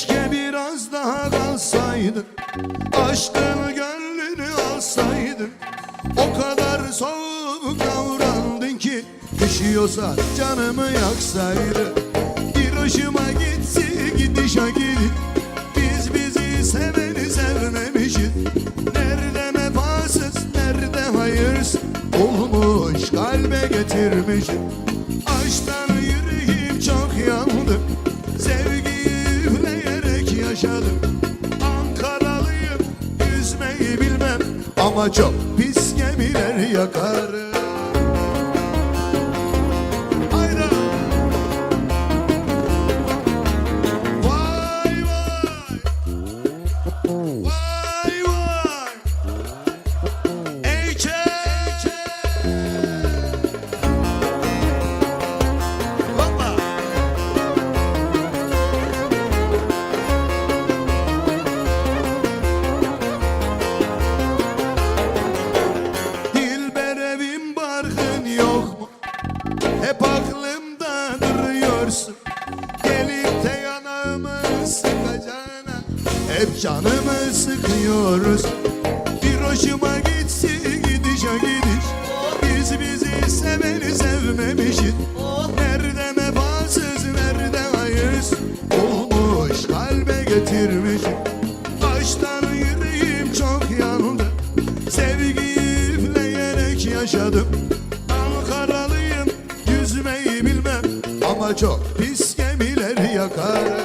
Keşke biraz daha kalsaydın Aşkını gönlünü alsaydın O kadar soğuk davrandın ki Düşüyorsa canımı yaksaydın Bir hoşuma gitsin gidişe gidin Biz bizi seveni sevmemişiz. Nerede mefasız nerede hayırsız Olmuş kalbe getirmişiz. Aşktan Ama çok pis gemiler yakarım duruyorsun Gelip de yanağımı sıkacağına Hep canımı sıkıyoruz. Bir hoşuma gitsi gidişe gidiş. Biz bizi seveni sevmemişiz. Nerede vefasız nerede hayırsız Olmuş kalbe getirmiş Aşktan yüreğim çok yandı. Sevgiyi üfleyerek yaşadım Ama çok pis gemiler yakarım